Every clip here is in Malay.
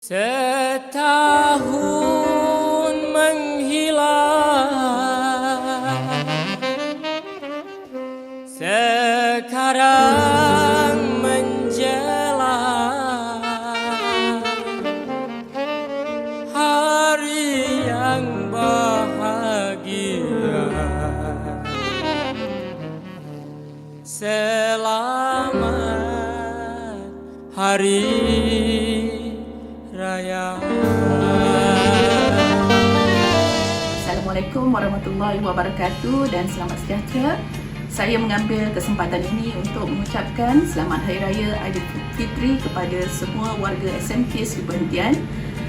Setahun menghilang. Sekarang menjelang. Hari yang bahagia. Selamat Hari Raya Assalamualaikum warahmatullahi wabarakatuh dan selamat sejahtera. Saya mengambil kesempatan ini untuk mengucapkan selamat Hari Raya Aidilfitri kepada semua warga SMK Seri Perhentian,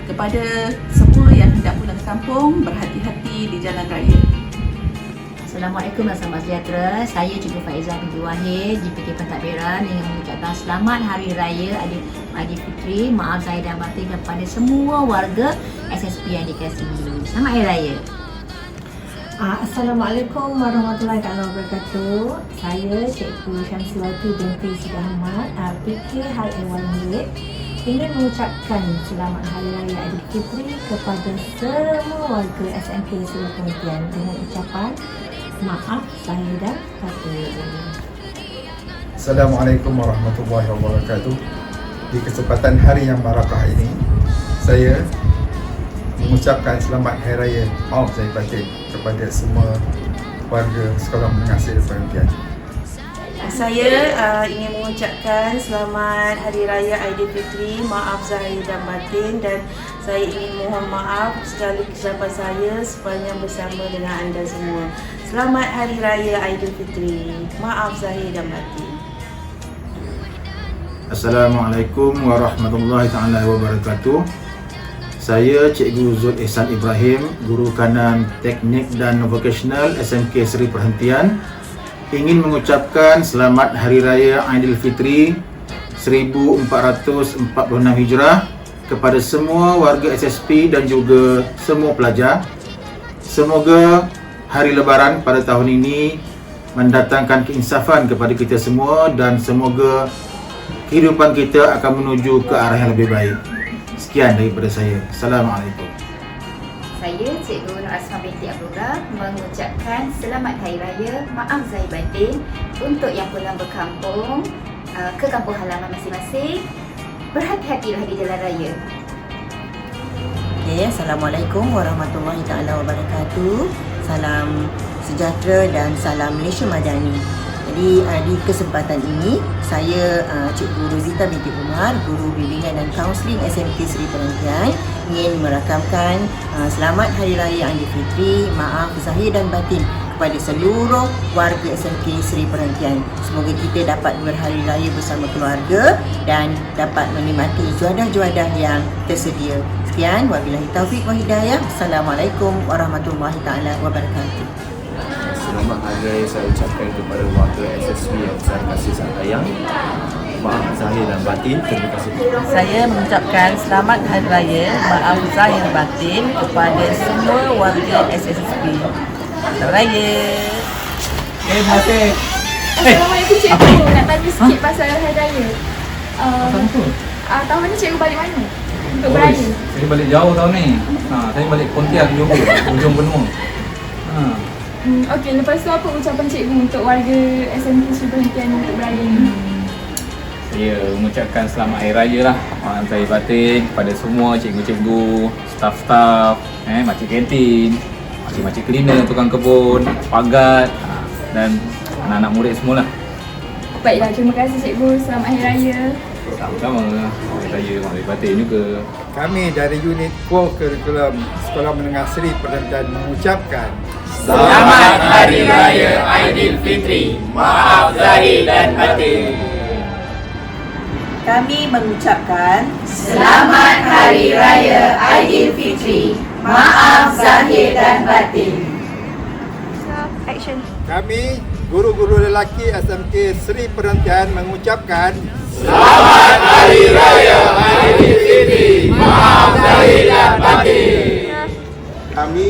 kepada semua yang hendak pulang kampung berhati-hati di jalan raya. Assalamualaikum dan selamat sejahtera. Saya Cikgu Faizah binti Wahid, JPK Pentadbiran ingin mengucapkan selamat Hari Raya Aidil Aidilfitri. Maaf saya dan batin kepada semua warga SSP yang dikasihi. Selamat Hari Raya. Ah, Assalamualaikum warahmatullahi wabarakatuh. Saya Cikgu Syamsiwati binti Siti Ahmad, PK Hal Ehwal Murid ingin mengucapkan selamat Hari Raya Aidilfitri kepada semua warga SMK Seri Pengertian dengan ucapan maaf saya dan batin. Assalamualaikum warahmatullahi wabarakatuh. Di kesempatan hari yang barakah ini, saya mengucapkan selamat Hari Raya Maaf Zahid Batin kepada semua warga sekolah menengah Seri Perhentian. Saya uh, ingin mengucapkan selamat Hari Raya Aidilfitri, maaf zahir dan batin dan saya ingin mohon maaf segala kesilapan saya sepanjang bersama dengan anda semua. Selamat Hari Raya Aidilfitri, maaf zahir dan batin. Assalamualaikum warahmatullahi taala wabarakatuh. Saya Cikgu Zul Ihsan Ibrahim, guru kanan Teknik dan Vocational SMK Seri Perhentian ingin mengucapkan selamat Hari Raya Aidilfitri 1446 Hijrah kepada semua warga SSP dan juga semua pelajar. Semoga hari lebaran pada tahun ini mendatangkan keinsafan kepada kita semua dan semoga kehidupan kita akan menuju ke arah yang lebih baik. Sekian daripada saya. Assalamualaikum. Saya Cikgu Nur Asma binti Abdullah mengucapkan selamat Hari Raya, maaf zahir batin untuk yang pulang berkampung uh, ke kampung halaman masing-masing. Berhati-hatilah di jalan raya. Okay, Assalamualaikum warahmatullahi taala wabarakatuh. Salam sejahtera dan salam Malaysia Madani. Jadi uh, di kesempatan ini saya uh, Cikgu Rozita binti Umar, guru bimbingan dan kaunseling SMK Seri Perhentian ingin merakamkan uh, selamat Hari Raya Aidilfitri, maaf zahir dan batin kepada seluruh warga SMK Seri Perhentian. Semoga kita dapat berhari raya bersama keluarga dan dapat menikmati juadah-juadah yang tersedia. Sekian, wabillahi taufiq wa hidayah. Assalamualaikum warahmatullahi taala wabarakatuh. Selamat Hari Raya saya ucapkan kepada warga SSB yang saya kasih sangat sayang. Maaf zahir dan batin. Terima kasih. Saya mengucapkan selamat Hari Raya Maaf Zahir Batin kepada semua warga SSP. Selamat Raya. Assalamualaikum cikgu. Nak tanya sikit pasal Hari Raya. Uh, uh, tahun ni cikgu balik mana? Untuk beraya. Saya balik jauh tahun ni. Ha, saya balik Pontian Johor, ujung benua. Ha. Hmm, Okey, lepas tu apa ucapan cikgu untuk warga SMK Sri Perhentian untuk beraya ni? Saya mengucapkan selamat Hari Raya lah Maaf Zahir Batin kepada semua cikgu-cikgu, staff-staff, eh, makcik kantin, makcik-makcik cleaner, tukang kebun, pagat ha, dan anak-anak murid semualah. Baiklah, terima kasih cikgu. Selamat Hari Raya. Sama-sama Hari Raya Zahir Batin juga. Kami dari unit Core Curriculum Sekolah Menengah Seri Perhentian mengucapkan Selamat Hari Raya Aidilfitri, maaf zahir dan batin. Kami mengucapkan Selamat Hari Raya Aidilfitri. Maaf zahir dan batin. Action. kami guru-guru lelaki SMK Seri Perhentian mengucapkan kami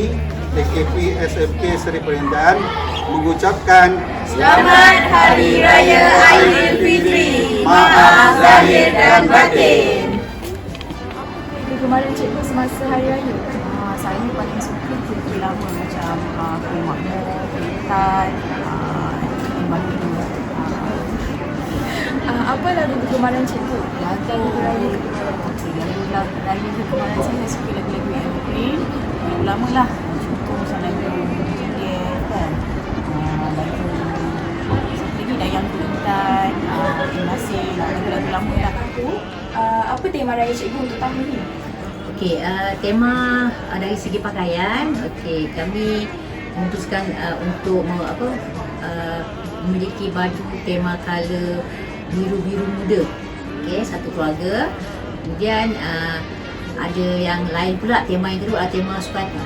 TKP SMK Seri Perhentian mengucapkan Selamat Hari Raya Aidilfitri. Maaf zahir dan batin. kegemaran cikgu semasa hari raya? Ah, saya paling suka kuih lama macam uh, kuih makmur, kuih tan, uh, batu. Uh, apa lagu kegemaran cikgu? Lagu raya. Lagu raya kegemaran saya, saya suka lagu-lagu evergreen. Lagu lama lah. Lah. Uh, apa tema raya cikgu untuk tahun ini? Okey, uh, tema uh, dari segi pakaian, okey, kami memutuskan uh, untuk mau apa uh, memiliki baju tema color biru-biru muda. Okey, satu keluarga. Kemudian uh, ada yang lain pula tema yang kedua adalah tema sepatu.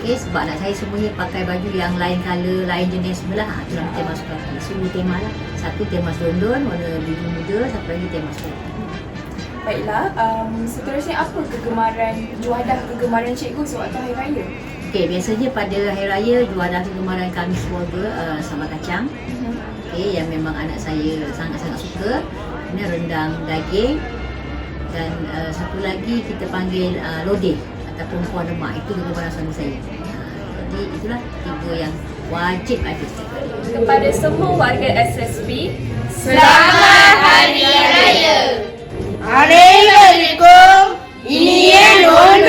Okey, sebab anak saya semuanya pakai baju yang lain color, lain jenis sebelah. Ha, itulah tema sepatu. Semua tema lah. Satu tema selondon warna biru muda, satu lagi tema sepatu. Baiklah, um, seterusnya apa kegemaran, juadah kegemaran cikgu sewaktu hari raya? Okey, biasanya pada hari raya juadah kegemaran kami keluarga uh, sambal kacang. Okey, yang memang anak saya sangat-sangat suka. Ini rendang daging dan uh, satu lagi kita panggil uh, lodeh dan perempuan lemak itu dengan barang suami saya. Ah, jadi itulah tiga yang wajib ada. Kepada semua warga SSB selamat hari raya. Assalamualaikum. Ini Elon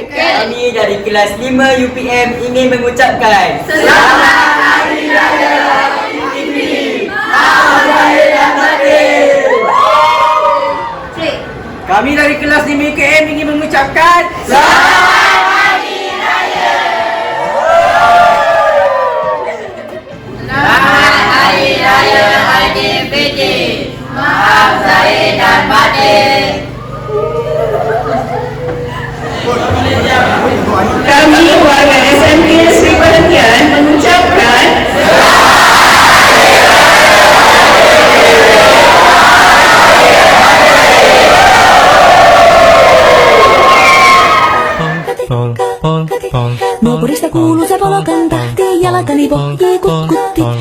kami dari kelas 5 UPM ingin mengucapkan Selamat Hari Raya Kami dari kelas 5 UKM ingin mengucapkan Selamat Hari Raya. Selamat Hari Raya Aidilfitri. Maaf lahir dan batin. Naapurista kuului se palokan kantahti, jalkani pohjii kukkutti.